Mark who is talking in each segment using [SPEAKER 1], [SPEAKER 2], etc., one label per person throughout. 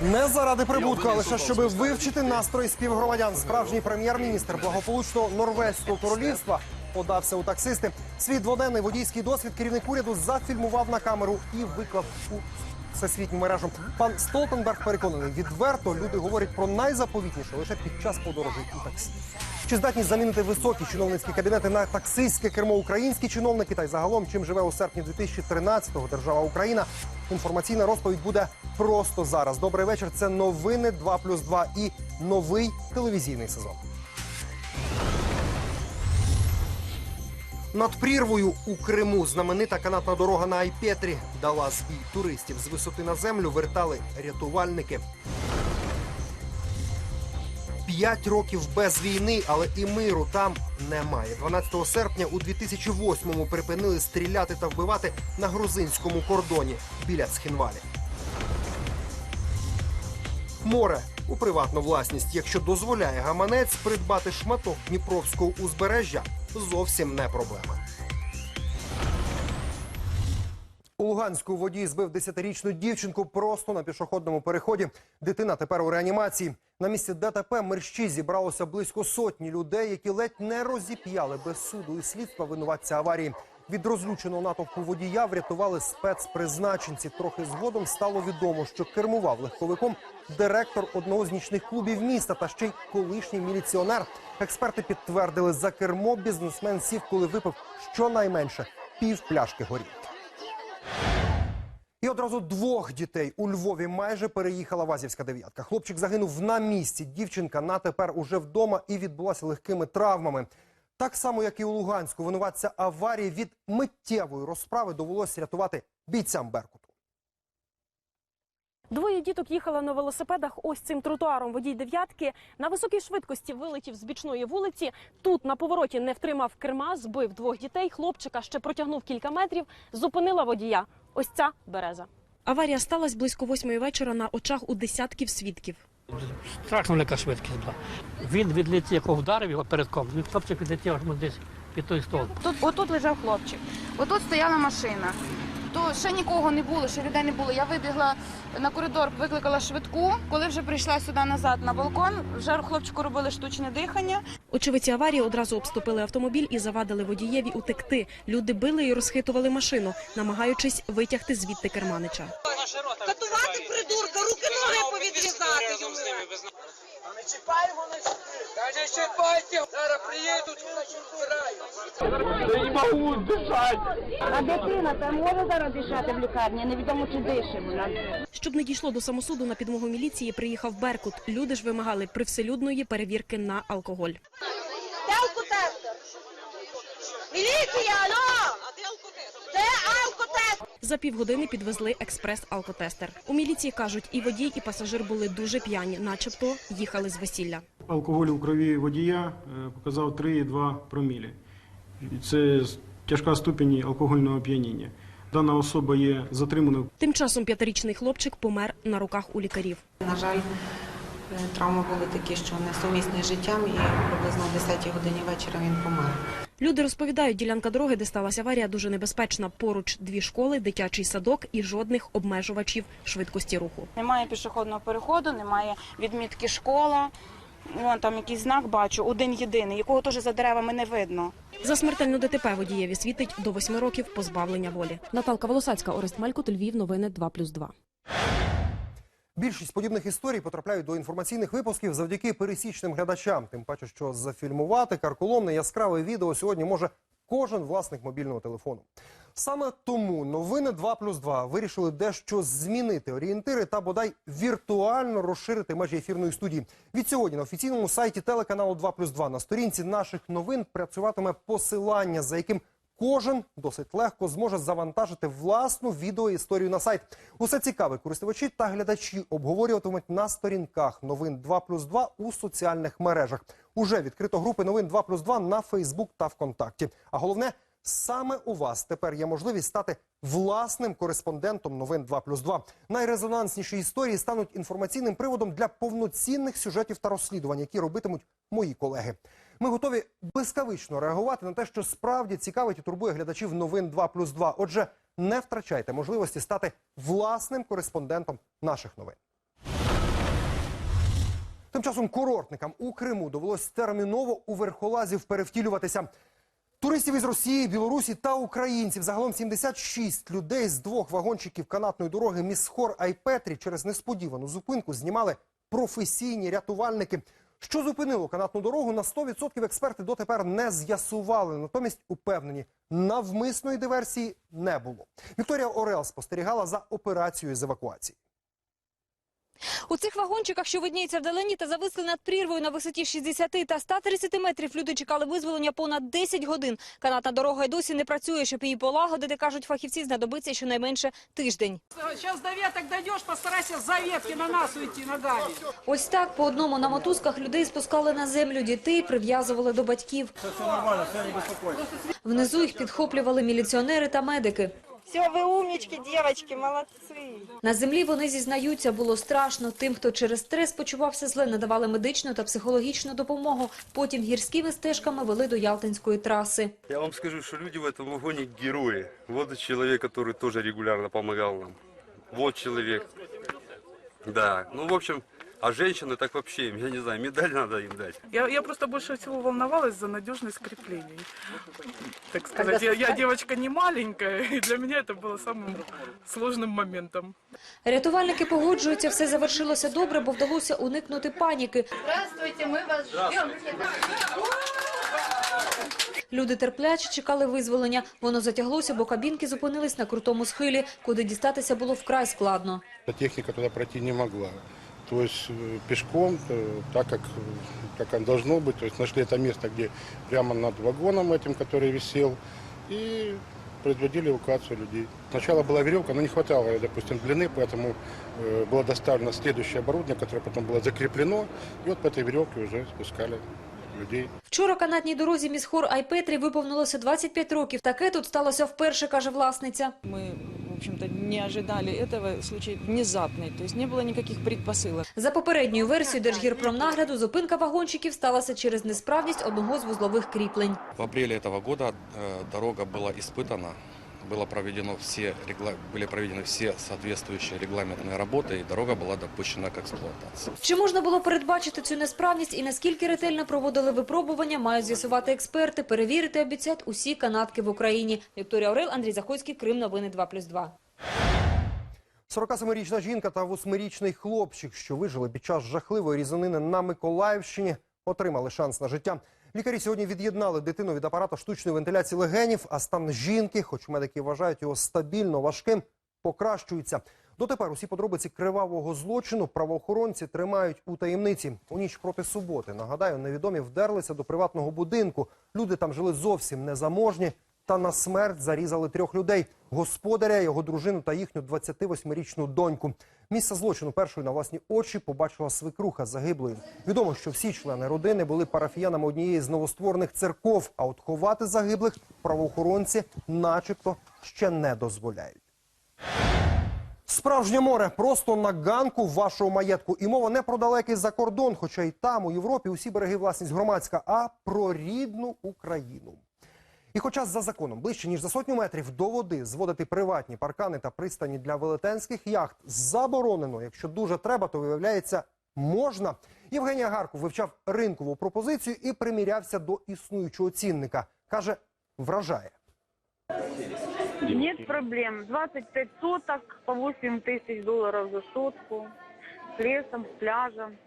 [SPEAKER 1] Не заради прибутку, а лише щоб вивчити настрої співгромадян. Справжній прем'єр-міністр благополучного норвезького королівства подався у таксисти. Свій дводенний водійський досвід керівник уряду зафільмував на камеру і виклав у всесвітню мережу. Пан Столтенберг переконаний, відверто люди говорять про найзаповітніше лише під час подорожей у таксі. Чи здатні замінити високі чиновницькі кабінети на таксистське кермо українські чиновники? Та й загалом, чим живе у серпні 2013-го держава Україна? Інформаційна розповідь буде просто зараз. Добрий вечір. Це новини 2 плюс 2 і новий телевізійний сезон. Над прірвою у Криму знаменита канатна дорога на Айпетрі дала збій туристів з висоти на землю. Вертали рятувальники. П'ять років без війни, але і миру там немає. 12 серпня у 2008-му припинили стріляти та вбивати на грузинському кордоні біля Цхінвалі. Море у приватну власність, якщо дозволяє гаманець придбати шматок Дніпровського узбережжя, зовсім не проблема. У Луганську водій збив 10-річну дівчинку просто на пішохідному переході. Дитина тепер у реанімації. На місці ДТП мерщі зібралося близько сотні людей, які ледь не розіп'яли без суду і слідства винуватця аварії. Від розлюченого натовпу водія врятували спецпризначенці. Трохи згодом стало відомо, що кермував легковиком директор одного з нічних клубів міста та ще й колишній міліціонер. Експерти підтвердили, за кермо бізнесмен сів, коли випив щонайменше пів пляшки горілки. І одразу двох дітей у Львові майже переїхала Вазівська дев'ятка. Хлопчик загинув на місці. Дівчинка на тепер уже вдома і відбулася легкими травмами. Так само, як і у Луганську, винуватця аварії від миттєвої розправи довелося рятувати бійцям Беркуту.
[SPEAKER 2] Двоє діток їхали на велосипедах ось цим тротуаром. Водій дев'ятки на високій швидкості вилетів з бічної вулиці. Тут на повороті не втримав керма, збив двох дітей. Хлопчика ще протягнув кілька метрів. Зупинила водія. Ось ця береза. Аварія сталася близько восьмої вечора на очах у десятків свідків.
[SPEAKER 3] Страшно велика швидкість була. Він відлетів, якого вдарив його перед ком. Він хлопчик відлетів аж десь під той стол.
[SPEAKER 4] Тут отут лежав хлопчик. Отут стояла машина. То ще нікого не було, ще людей не було. Я вибігла на коридор, викликала швидку. Коли вже прийшла сюди назад на балкон, вже хлопчику робили штучне дихання.
[SPEAKER 2] Очевидці аварії одразу обступили автомобіль і завадили водієві утекти. Люди били і розхитували машину, намагаючись витягти звідти керманича.
[SPEAKER 5] Катувати придурка, руки ноги повідрізати йому.
[SPEAKER 6] Каже, чіпайте, зараз приїдуть,
[SPEAKER 7] А дитина там може зараз дишати в лікарні, невідомо чи дише вона.
[SPEAKER 2] Щоб не дійшло до самосуду, на підмогу міліції приїхав Беркут. Люди ж вимагали привселюдної перевірки на алкоголь.
[SPEAKER 5] Де алкотестер? Міліція, алло!
[SPEAKER 2] За півгодини підвезли експрес-алкотестер. У міліції кажуть, і водій, і пасажир були дуже п'яні, начебто їхали з весілля.
[SPEAKER 8] Алкоголь у крові водія е, показав 3,2 промілі. Це тяжка ступінь алкогольного оп'яніння. Дана особа є затриманою
[SPEAKER 2] Тим часом п'ятирічний хлопчик помер на руках у лікарів.
[SPEAKER 9] На жаль, е, травми були такі, що несумісні з життям, і приблизно о 10 годині вечора він помер.
[SPEAKER 2] Люди розповідають, ділянка дороги, де сталася аварія, дуже небезпечна. Поруч дві школи, дитячий садок і жодних обмежувачів швидкості руху.
[SPEAKER 4] Немає пішохідного переходу, немає відмітки школа. Вон там якийсь знак бачу, один єдиний, якого теж за деревами не видно.
[SPEAKER 2] За смертельну ДТП водієві світить до восьми років позбавлення волі. Наталка Волосацька, Орест Малькут, Львів, новини 2+,2.
[SPEAKER 1] Більшість подібних історій потрапляють до інформаційних випусків завдяки пересічним глядачам. Тим паче, що зафільмувати карколомне яскраве відео сьогодні може кожен власник мобільного телефону. Саме тому новини 2 плюс 2 вирішили дещо змінити орієнтири та бодай віртуально розширити межі ефірної студії. Від сьогодні на офіційному сайті телеканалу 2 плюс 2 на сторінці наших новин працюватиме посилання, за яким Кожен досить легко зможе завантажити власну відеоісторію на сайт. Усе цікаве користувачі та глядачі обговорюватимуть на сторінках новин 2 плюс 2 у соціальних мережах. Уже відкрито групи новин 2 плюс 2 на Фейсбук та ВКонтакті. А головне, саме у вас тепер є можливість стати власним кореспондентом новин 2 плюс 2. Найрезонансніші історії стануть інформаційним приводом для повноцінних сюжетів та розслідувань, які робитимуть мої колеги. Ми готові блискавично реагувати на те, що справді цікавить і турбує глядачів новин 2 плюс 2. Отже, не втрачайте можливості стати власним кореспондентом наших новин. Тим часом курортникам у Криму довелось терміново у верхолазів перевтілюватися. Туристів із Росії, Білорусі та українців загалом 76 людей з двох вагончиків канатної дороги Місхор Айпетрі через несподівану зупинку знімали професійні рятувальники. Що зупинило канатну дорогу на 100% експерти дотепер не з'ясували. Натомість упевнені, навмисної диверсії не було. Вікторія Орел спостерігала за операцією з евакуації.
[SPEAKER 10] У цих вагончиках, що видніються вдалині та зависли над прірвою на висоті 60 та 130 метрів, люди чекали визволення понад 10 годин. Канатна дорога й досі не працює. Щоб її полагодити, кажуть фахівці, знадобиться щонайменше тиждень.
[SPEAKER 11] Сейчас до веток дойдешь, постарайся за ветки на нас уйти ногами.
[SPEAKER 10] Ось так по одному на мотузках людей спускали на землю, дітей прив'язували до батьків. Внизу їх підхоплювали міліціонери та медики.
[SPEAKER 7] Все, ви умнички, дівчатки, молодці.
[SPEAKER 10] На землі вони зізнаються, було страшно. Тим, хто через стрес почувався зле, надавали медичну та психологічну допомогу. Потім гірськими стежками вели до Ялтинської траси.
[SPEAKER 12] Я вам скажу, что люди в этом вагоне герои. Вот человек, который тоже регулярно помогал нам. Вот человек. Да, ну в общем, а женщины так вообще, я не знаю, медаль надо им дать.
[SPEAKER 11] Я, я просто больше всего волновалась за надежность креплений. Так сказать, я, я девочка не маленькая, и для меня это было самым сложным моментом.
[SPEAKER 10] Рятувальники погоджуються, все завершилося добре, бо вдалося уникнути паніки.
[SPEAKER 13] Здравствуйте, ми вас ждемо.
[SPEAKER 10] Люди терпляче чекали визволення. Воно затяглося, бо кабінки зупинились на крутому схилі, куди дістатися було вкрай складно.
[SPEAKER 14] Техника туда пройти не могла. То есть э, пешком, э, так как, э, как оно должно быть, то есть нашли это место, где прямо над вагоном этим, который висел, и производили эвакуацию людей. Сначала была веревка, но не хватало, допустим, длины, поэтому э, было доставлено следующее оборудование, которое потом было закреплено, и вот по этой веревке уже спускали людей.
[SPEAKER 10] Вчора канатній дорозі Місхор Айпетрі виповнилося 25 років. Таке тут сталося вперше, каже власниця.
[SPEAKER 7] Мы, в общем-то, не ожидали этого, случай внезапный, то есть не было никаких предпосылок.
[SPEAKER 10] За попередньою версією Держгірпромнагляду зупинка вагончиків сталася через несправність одного з вузлових кріплень.
[SPEAKER 12] В апреле этого года э, дорога была испытана, было проведено все, регла- были проведены все соответствующие регламентные работы, и дорога была допущена к эксплуатации.
[SPEAKER 10] Чи можна було передбачити цю несправність і наскільки ретельно проводили випробування, мають з'ясувати експерти, перевірити обіцяють усі канатки в Україні. Вікторія Орел, Андрій Захойський, Крим Новини 2+,2.
[SPEAKER 1] 47-річна жінка та 8-річний хлопчик, що вижили під час жахливої різанини на Миколаївщині, отримали шанс на життя. Лікарі сьогодні від'єднали дитину від апарату штучної вентиляції легенів, а стан жінки, хоч медики вважають його стабільно важким, покращується. Дотепер усі подробиці кривавого злочину правоохоронці тримають у таємниці. У ніч проти суботи, нагадаю, невідомі вдерлися до приватного будинку. Люди там жили зовсім незаможні та на смерть зарізали трьох людей: господаря, його дружину та їхню 28-річну доньку. Місце злочину першою на власні очі побачила свекруха загиблої. Відомо, що всі члени родини були парафіянами однієї з новостворених церков. А от ховати загиблих правоохоронці, начебто, ще не дозволяють. Справжнє море просто на ганку вашого маєтку. І мова не про далекий закордон, хоча й там, у Європі, усі береги власність громадська, а про рідну Україну. І хоча за законом ближче ніж за сотню метрів до води зводити приватні паркани та пристані для велетенських яхт заборонено. Якщо дуже треба, то виявляється можна. Євгенія Гарков вивчав ринкову пропозицію і примірявся до існуючого цінника. каже, вражає.
[SPEAKER 7] Нет проблем. 25 суток по 8 тысяч долларов за сутку. С лесом, пляжем.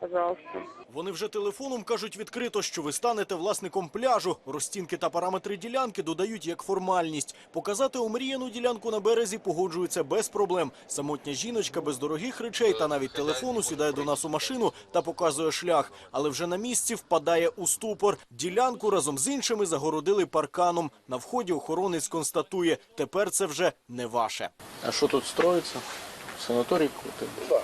[SPEAKER 7] Пожалуйста.
[SPEAKER 15] Вони вже телефоном кажуть відкрито, що ви станете власником пляжу. Розцінки та параметри ділянки додають як формальність. Показати омріяну ділянку на березі погоджуються без проблем. Самотня жіночка без дорогих речей та навіть телефону сідає до нас у машину та показує шлях. Але вже на місці впадає у ступор. Ділянку разом з іншими загородили парканом. На вході охоронець констатує, тепер це вже не ваше.
[SPEAKER 12] А что тут строится? Санаторий какой-то?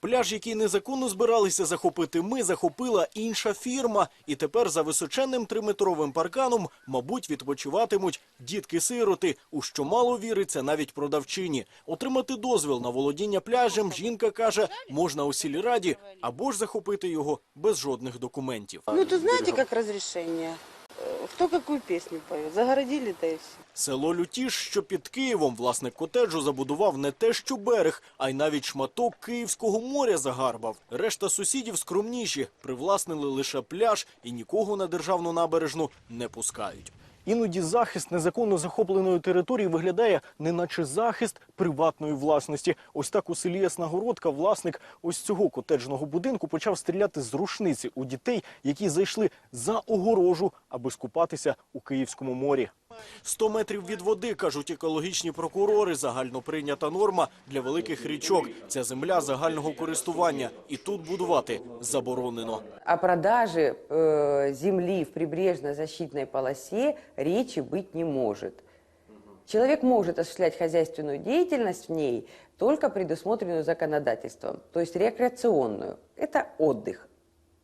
[SPEAKER 15] Пляж, який незаконно збиралися захопити ми, захопила інша фірма. І тепер за височенним триметровим парканом, мабуть, відпочиватимуть дітки-сироти, у що мало віриться навіть продавчині. Отримати дозвіл на володіння пляжем, жінка каже, можна у сільраді або ж захопити його без жодних документів.
[SPEAKER 7] Ну, то знаете, как разрешение?
[SPEAKER 5] Кто яку пісню поє, Загородили, та и все.
[SPEAKER 15] Село Лютіш, що під Києвом, власник котеджу забудував не те, що берег, а й навіть шматок Київського моря загарбав. Решта сусідів скромніші, привласнили лише пляж і нікого на державну набережну не пускають. Іноді захист незаконно захопленої території виглядає не наче захист приватної власності. Ось так у селі Ясногородка власник ось цього котеджного будинку почав стріляти з рушниці у дітей, які зайшли за огорожу, аби скупатися у Київському морі. 100 метрів від води, кажуть екологічні прокурори, загально прийнята норма для великих річок. Ця земля загального користування. І тут будувати заборонено.
[SPEAKER 5] О продаже э, земли в прибрежно-защитной полосе речи быть не может. Человек может осуществлять хозяйственную деятельность в ней, только предусмотренную законодательством, то есть рекреационную. Это отдых,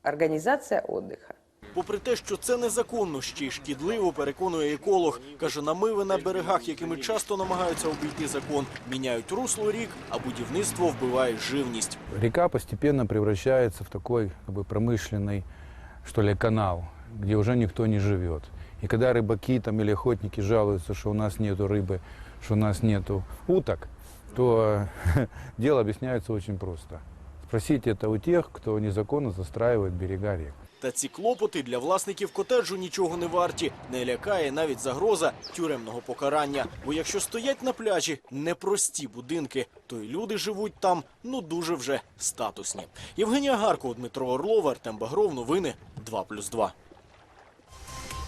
[SPEAKER 5] организация отдыха.
[SPEAKER 15] Попри те, що це незаконно, ще й шкідливо, переконує еколог. Каже, намиви на берегах, якими часто намагаються обійти закон, міняють русло рік, а будівництво вбиває живність.
[SPEAKER 16] Река постепенно превращается в такой как бы, промышленный, что ли, канал, где уже никто не живет. И когда рыбаки там, или охотники жалуются, что у нас нету рыбы, что у нас нету уток, то дело объясняется очень просто. Спросите это у тех, кто незаконно застраивает берега рек.
[SPEAKER 15] Та ці клопоти для власників котеджу нічого не варті. Не лякає навіть загроза тюремного покарання. Бо якщо стоять на пляжі непрості будинки, то й люди живуть там ну дуже вже статусні. Євгенія Гарко, Дмитро Орлов, Артем Багров. Новини 2+,2.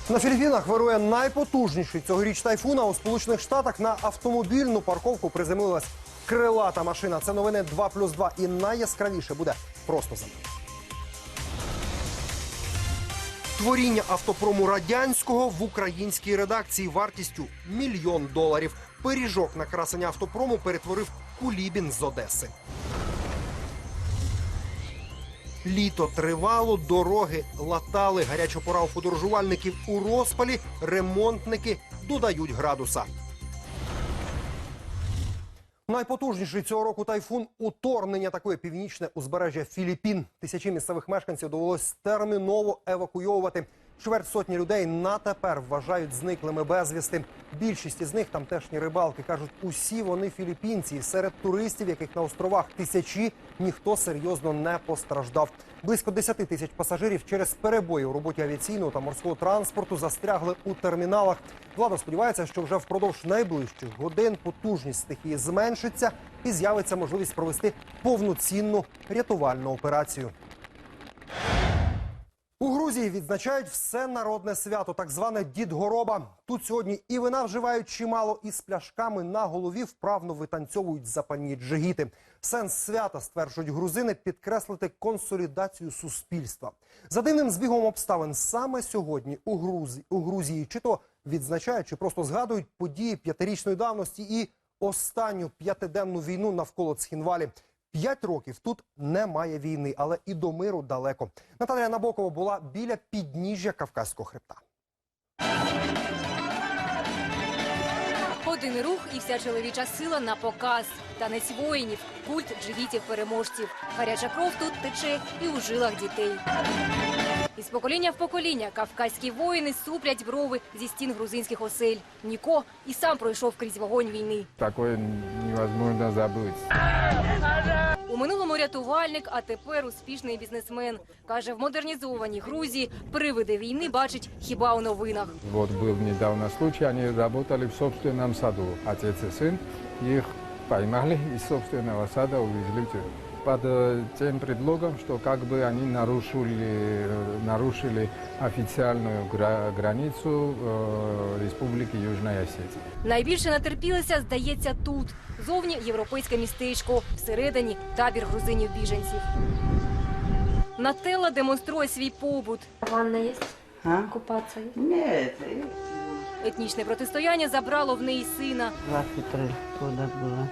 [SPEAKER 1] На Філіппінах вирує найпотужніший цьогоріч тайфун, а у Сполучених Штатах на автомобільну парковку приземлилась крилата машина. Це новини 2 плюс 2. І найяскравіше буде просто за ними. Творіння автопрому радянського в українській редакції вартістю мільйон доларів. Пиріжок на красення автопрому перетворив Кулібін з Одеси. Літо тривало, дороги латали, гаряча пора у подорожувальників у розпалі, ремонтники додають градуса. Найпотужніший цього року тайфун уторгнення такої північне узбережжя Філіппін. Тисячі місцевих мешканців довелось терміново евакуйовувати. Чверть сотні людей на тепер вважають зниклими безвісти. Більшість із них тамтешні рибалки кажуть, усі вони філіппінці. Серед туристів, яких на островах тисячі, ніхто серйозно не постраждав. Близько 10 тисяч пасажирів через перебої у роботі авіаційного та морського транспорту застрягли у терміналах. Влада сподівається, що вже впродовж найближчих годин потужність стихії зменшиться і з'явиться можливість провести повноцінну рятувальну операцію. У Грузії відзначають всенародне свято, так зване Дідгороба. Тут сьогодні і вина вживають чимало, і з пляшками на голові вправно витанцьовують запальні джигіти. Сенс свята, стверджують грузини, підкреслити консолідацію суспільства. За дивним збігом обставин саме сьогодні у Грузії, у Грузії чи то відзначають, чи просто згадують події п'ятирічної давності і останню п'ятиденну війну навколо Цхінвалі. П'ять років тут немає війни, але і до миру далеко. Наталія Набокова була біля підніжжя Кавказького хребта.
[SPEAKER 17] Один рух і вся чоловіча сила на показ. Танець воїнів, культ джигітів-переможців. Гаряча кров тут тече і у жилах дітей. Із покоління в покоління кавказькі воїни суплять брови зі стін грузинських осель. Ніко і сам пройшов крізь вогонь війни.
[SPEAKER 16] Такое невозможно забыть.
[SPEAKER 17] У минулому рятувальник, а тепер успішний бізнесмен. Каже, в модернізованій Грузії привиди війни бачить хіба у новинах.
[SPEAKER 16] Вот был недавно случай, они работали в собственном саду. Отец и сын их поймали из собственного сада, увезли в тюрьму Под э, тем предлогом, что как бы они нарушили, э, нарушили официальную гра- границу э, Республики Южная Осетия.
[SPEAKER 17] Найбільше натерпілися, здається, тут. Зовні європейське містечко, всередині табір грузинів-біженців. Нателла демонструє свій побут.
[SPEAKER 10] Ванна есть?
[SPEAKER 5] А?
[SPEAKER 10] Купаться есть?
[SPEAKER 5] Нет,
[SPEAKER 17] Етнічне протистояння забрало в неї сина.
[SPEAKER 5] 23 года было.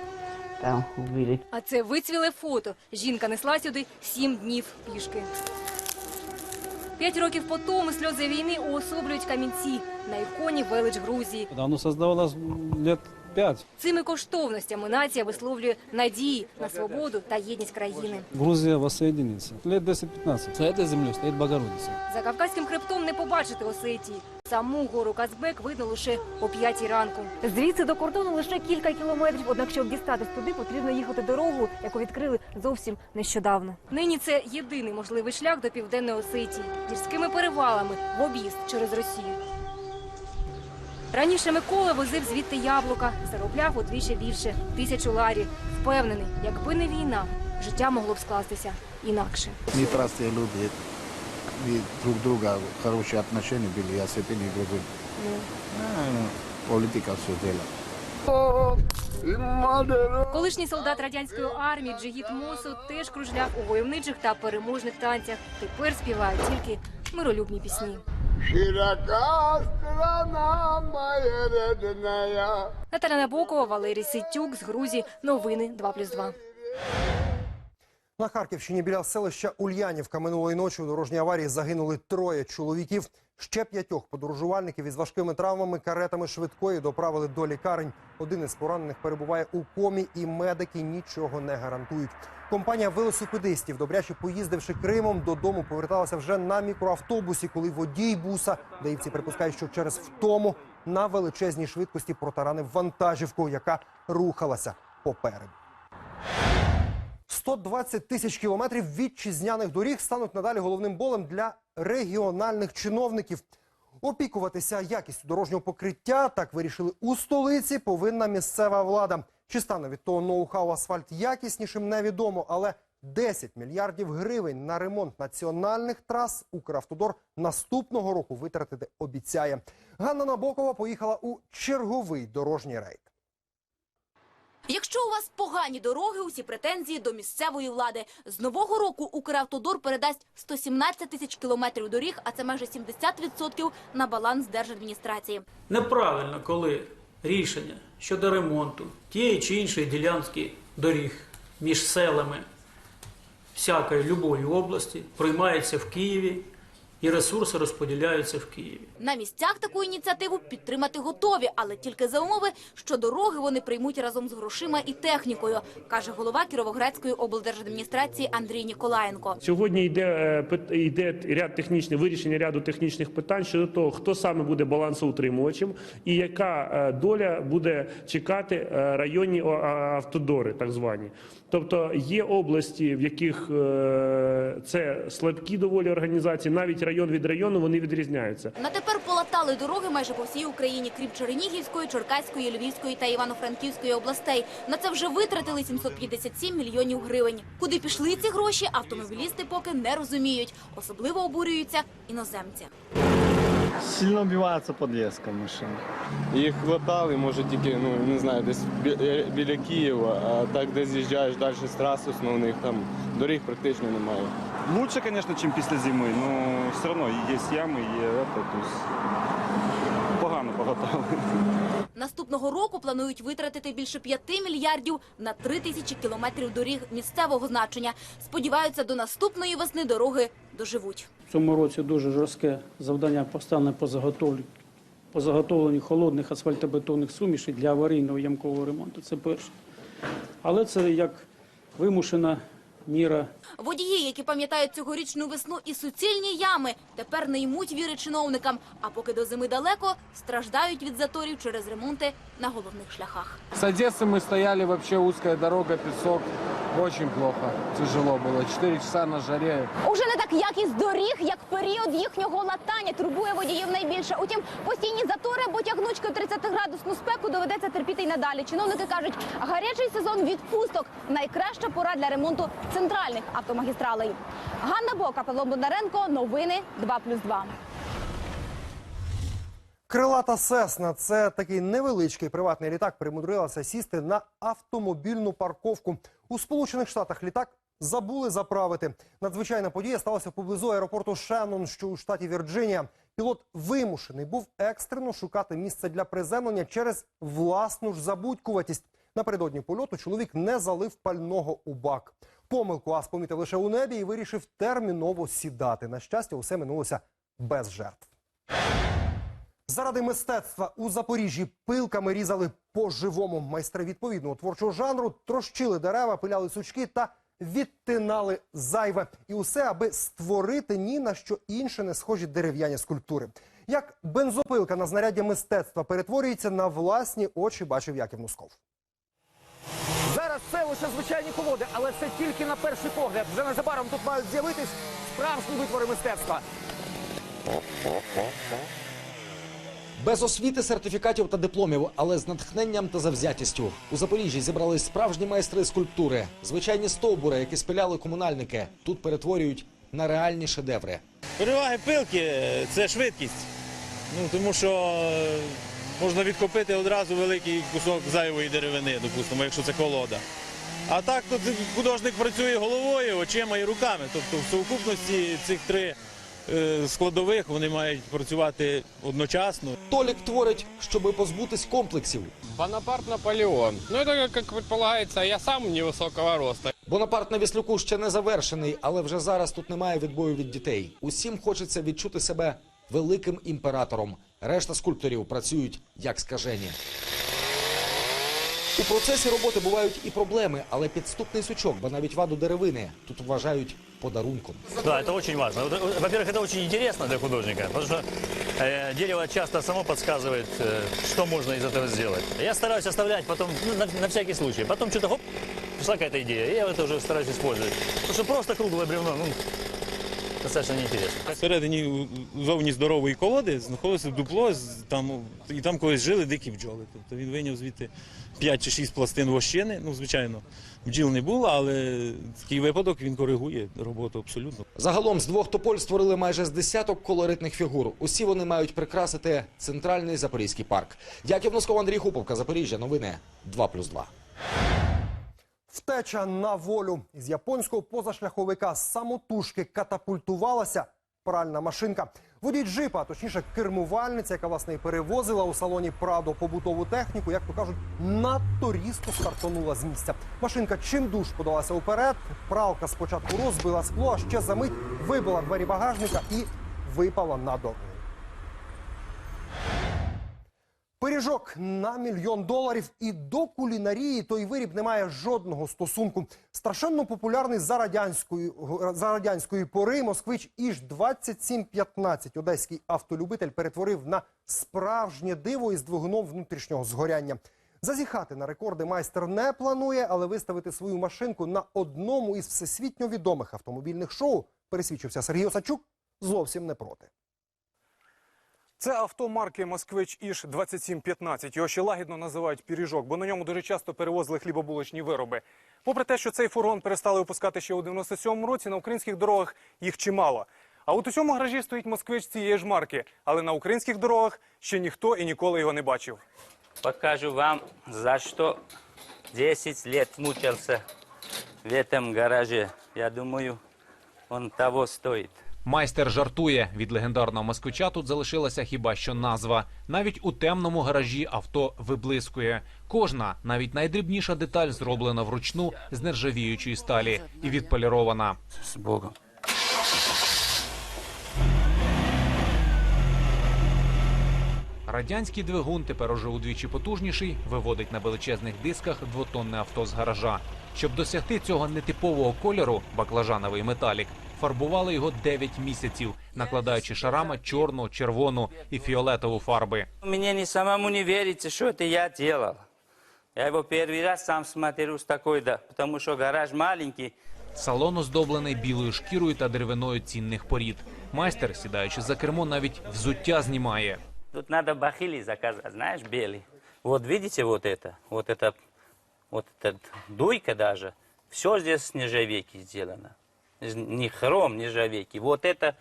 [SPEAKER 5] Там вбили.
[SPEAKER 17] А це вицвіле фото. Жінка несла сюди сім днів пішки. П'ять років по тому сльози війни уособлюють камінці на іконі велич Грузії.
[SPEAKER 18] Воно создавалось лет
[SPEAKER 10] Пять.
[SPEAKER 17] Цими коштовностями нація висловлює надії на свободу та єдність країни.
[SPEAKER 10] Грузия воссоединится. Лет 10-15. За этой землей стоит Богородица.
[SPEAKER 17] За Кавказьким хребтом не побачити Осетії. Саму гору Казбек видно лише о п'ятій ранку. Звідси до кордону лише кілька кілометрів. Однак, щоб дістатись туди, потрібно їхати дорогу, яку відкрили зовсім нещодавно. Нині це єдиний можливий шлях до південної Осетії гірськими перевалами в об'їзд через Росію. Раніше Микола возив звідти яблука, заробляв удвічі більше тисячу ларів. Впевнений, якби не війна, життя могло б скластися інакше.
[SPEAKER 18] Мы простые люди, мы друг друга хорошие отношения были, я с этими и другим. А, Политика все дело.
[SPEAKER 17] Колишній солдат радянської армії Джигіт Мосу теж кружляв у войовничих та переможних танцях. Тепер співає тільки миролюбні пісні.
[SPEAKER 19] Широка страна моя родная.
[SPEAKER 17] Наталя Набокова, Валерій Ситюк з Грузії. Новини 2+,2.
[SPEAKER 1] На Харківщині біля селища Ульянівка минулої ночі у дорожній аварії загинули троє чоловіків. Ще п'ятьох подорожувальників із важкими травмами каретами швидкої доправили до лікарень. Один із поранених перебуває у комі, і медики нічого не гарантують. Компанія велосипедистів, добряче поїздивши Кримом, додому поверталася вже на мікроавтобусі, коли водій буса, даївці припускають, що через втому на величезній швидкості протаранив вантажівку, яка рухалася попереду. 120 тисяч кілометрів вітчизняних доріг стануть надалі головним болем для регіональних чиновників. Опікуватися якістю дорожнього покриття, так вирішили у столиці, повинна місцева влада. Чи стане від того ноу-хау асфальт якіснішим, невідомо, але 10 мільярдів гривень на ремонт національних трас Укравтодор наступного року витратити обіцяє. Ганна Набокова поїхала у черговий дорожній рейд.
[SPEAKER 20] Якщо у вас погані дороги, усі претензії до місцевої влади. З нового року Укравтодор передасть 117 тисяч кілометрів доріг, а це майже 70% на баланс держадміністрації.
[SPEAKER 21] Неправильно, коли рішення щодо ремонту тієї чи іншої ділянки доріг між селами всякої любої області приймається в Києві і ресурси розподіляються в Києві.
[SPEAKER 20] На місцях таку ініціативу підтримати готові, але тільки за умови, що дороги вони приймуть разом з грошима і технікою, каже голова Кіровоградської облдержадміністрації Андрій Ніколаєнко.
[SPEAKER 22] Сьогодні йде, е, йде ряд технічних вирішення ряду технічних питань щодо того, хто саме буде балансоутримувачем і яка е, доля буде чекати е, районні автодори, так звані. Тобто є області, в яких це слабкі доволі організації, навіть район від району вони відрізняються.
[SPEAKER 20] На тепер полатали дороги майже по всій Україні, крім Чернігівської, Черкаської, Львівської та Івано-Франківської областей. На це вже витратили 757 мільйонів гривень. Куди пішли ці гроші, автомобілісти поки не розуміють. Особливо обурюються іноземці.
[SPEAKER 23] Сильно вбивається подвеска машина. Їх хватали, може тільки, ну не знаю, десь бі- біля Києва, а так де з'їжджаєш далі з трас основних, там доріг практично немає.
[SPEAKER 24] Лучше, звісно, ніж після зими, але все одно є ями, є это, погано поготали.
[SPEAKER 20] Наступного року планують витратити більше 5 мільярдів на 3 тисячі кілометрів доріг місцевого значення. Сподіваються, до наступної весни дороги доживуть.
[SPEAKER 3] В цьому році дуже жорстке завдання постане по заготовленню, по заготовленню холодних асфальтобетонних сумішей для аварійного ямкового ремонту. Це перше. Але це як вимушена міра
[SPEAKER 20] Водії, які пам'ятають цьогорічну весну і суцільні ями, тепер не ймуть віри чиновникам. А поки до зими далеко, страждають від заторів через ремонти на головних шляхах.
[SPEAKER 23] З Одеси ми стояли, вообще узкая дорога, песок. Очень плохо, тяжело было. 4 часа на жаре.
[SPEAKER 20] Уже не так якість доріг, як період їхнього латання турбує водіїв найбільше. Утім, постійні затори або тягнучкою 30-градусну спеку доведеться терпіти й надалі. Чиновники кажуть, гарячий сезон відпусток найкраща пора для ремонту центральних автомагістралей. Ганна Бока, Павло Бондаренко. Новини 2+,2.
[SPEAKER 1] Крилата Сесна це такий невеличкий приватний літак. Примудрилася сісти на автомобільну парковку. У Сполучених Штатах літак забули заправити. Надзвичайна подія сталася поблизу аеропорту Шеннон, що у штаті Вірджинія. Пілот вимушений був екстрено шукати місце для приземлення через власну ж забудькуватість. Напередодні польоту чоловік не залив пального у бак. Помилку ас помітив лише у небі і вирішив терміново сідати. На щастя, усе минулося без жертв. Заради мистецтва у Запоріжжі пилками різали по-живому. Майстри відповідного творчого жанру трощили дерева, пиляли сучки та відтинали зайве. І усе, аби створити ні на що інше не схожі дерев'яні скульптури. Як бензопилка на знаряддя мистецтва перетворюється на власні очі, бачив Яків Носков.
[SPEAKER 25] Зараз це лише звичайні колоди, але це тільки на перший погляд. Вже незабаром тут мають з'явитись справжні витвори мистецтва.
[SPEAKER 26] Без освіти, сертифікатів та дипломів, але з натхненням та завзятістю. У Запоріжжі зібрались справжні майстри скульптури. Звичайні стовбури, які спиляли комунальники, тут перетворюють на реальні шедеври.
[SPEAKER 27] Переваги пилки це швидкість. Ну, тому що е, можна відкопити одразу великий кусок зайвої деревини, допустимо, якщо це колода. А так тут художник працює головою, очима і руками. Тобто в сукупності цих три складових вони мають працювати одночасно.
[SPEAKER 26] Толік творить, щоби позбутись комплексів.
[SPEAKER 28] Бонапарт Наполеон. Ну, это, как предполагается, я сам невысокого роста.
[SPEAKER 26] Бонапарт на віслюку ще не завершений, але вже зараз тут немає відбою від дітей. Усім хочеться відчути себе великим імператором. Решта скульпторів працюють як скажені. У процесі роботи бувають і проблеми, але підступний сучок, бо навіть ваду деревини тут вважають подарунком.
[SPEAKER 29] Да, это очень важно. Вот, э, Во-первых, это очень интересно для художника, потому что э, дерево часто само подсказывает, э, что можно из этого сделать. Я стараюсь оставлять потом, ну, на, на всякий случай. Потом что-то, хоп, пришла какая-то идея, и я это уже стараюсь использовать. Потому что просто круглое бревно, ну, достаточно неинтересно.
[SPEAKER 27] Всередині зовні здорової колоди знаходилося дупло, там, і там колись жили дикі бджоли. Тобто він вийняв звідти 5 чи 6 пластин вощини. Ну, звичайно, бджіл не було, але такий випадок він коригує роботу абсолютно.
[SPEAKER 26] Загалом з двох тополь створили майже з десяток колоритних фігур. Усі вони мають прикрасити центральний запорізький парк. Яків Носков, Андрій Хуповка, Запоріжжя. Новини 2+,2.
[SPEAKER 1] Втеча на волю із японського позашляховика самотужки катапультувалася пральна машинка. Водій джипа, а точніше кермувальниця, яка власне і перевозила у салоні Прадо побутову техніку, як то кажуть, надто різко стартонула з місця. Машинка чимдуж подалася уперед. Пралка спочатку розбила скло, а ще за мить вибила двері багажника і випала на дорогу. Пиріжок на мільйон доларів і до кулінарії той виріб не має жодного стосунку. Страшенно популярний за радянської, за радянської пори москвич Іж 2715 одеський автолюбитель перетворив на справжнє диво із двигуном внутрішнього згоряння. Зазіхати на рекорди майстер не планує, але виставити свою машинку на одному із всесвітньо відомих автомобільних шоу пересвідчився Сергій Осадчук зовсім не проти.
[SPEAKER 30] Це авто марки Москвич Іж 2715. Його ще лагідно називають піріжок, бо на ньому дуже часто перевозили хлібобулочні вироби. Попри те, що цей фургон перестали випускати ще у 97-му році, на українських дорогах їх чимало. А от у цьому гаражі стоїть москвич цієї ж марки, але на українських дорогах ще ніхто і ніколи його не бачив.
[SPEAKER 31] Покажу вам, за что 10 лет мучился в этом гараже. Я думаю, он того стоит.
[SPEAKER 11] Майстер жартує. Від легендарного москвича тут залишилася хіба що назва. Навіть у темному гаражі авто виблискує. Кожна, навіть найдрібніша деталь зроблена вручну з нержавіючої сталі і відполірована.
[SPEAKER 31] С Богом.
[SPEAKER 11] Радянський двигун тепер уже удвічі потужніший, виводить на величезних дисках двотонне авто з гаража. Щоб досягти цього нетипового кольору, баклажановий металік, фарбували його 9 місяців, накладаючи шарами чорну, червону і фіолетову фарби.
[SPEAKER 31] Мне не самому не верится, что это я делал. Я его первый раз сам смотрю с такой, да, потому что гараж маленький.
[SPEAKER 11] Салон оздоблений білою шкірою та деревиною цінних порід. Майстер, сідаючи за кермо, навіть взуття знімає.
[SPEAKER 31] Тут надо бахили заказать, знаешь, белый. Вот видите вот это, вот это, вот эта дуйка даже. Все здесь с нержавейки сделано. Из- Ни хром, нержавейки. Вот это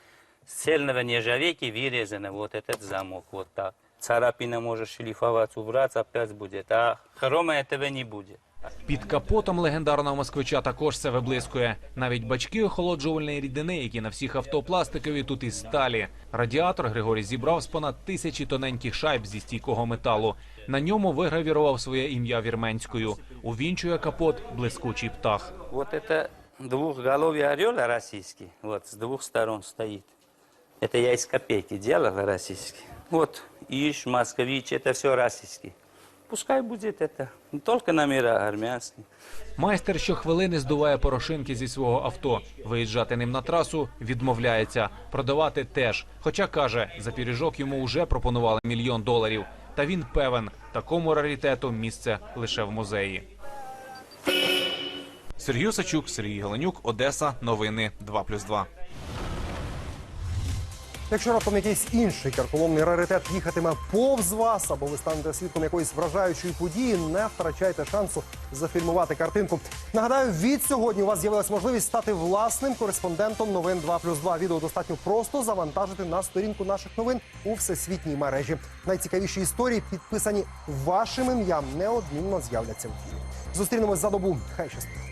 [SPEAKER 31] с цельного нержавейки вырезано, вот этот замок, вот так. Царапина может шлифоваться, убраться, опять будет. А хрома этого не будет.
[SPEAKER 11] Під капотом легендарного москвича також все виблискує. Навіть бачки охолоджувальної рідини, які на всіх авто пластикові, тут із сталі. Радіатор Григорій зібрав з понад тисячі тоненьких шайб зі стійкого металу. На ньому вигравірував своє ім'я вірменською. Увінчує капот блискучий птах.
[SPEAKER 31] Вот это двухголовый орел российский, вот с двух сторон стоит. Это я из копейки делал российский. Вот Иж, Москвич, это все российский. Пускай будет это. Не только номера армянские.
[SPEAKER 11] Майстер щохвилини здуває порошинки зі свого авто. Виїжджати ним на трасу відмовляється. Продавати теж. Хоча каже, за піріжок йому вже пропонували мільйон доларів. Та він певен, такому раритету місце лише в музеї.
[SPEAKER 32] Сергій Сачук, Сергій Галенюк, Одеса. Новини 2+,2.
[SPEAKER 1] Якщо раптом якийсь інший карколомний раритет їхатиме повз вас, або ви станете свідком якоїсь вражаючої події, не втрачайте шансу зафільмувати картинку. Нагадаю, від сьогодні у вас з'явилась можливість стати власним кореспондентом новин 2+,2. Відео достатньо просто завантажити на сторінку наших новин у всесвітній мережі. Найцікавіші історії підписані вашим ім'ям неодмінно з'являться в ефірі. Зустрінемось за добу. Хай щастить.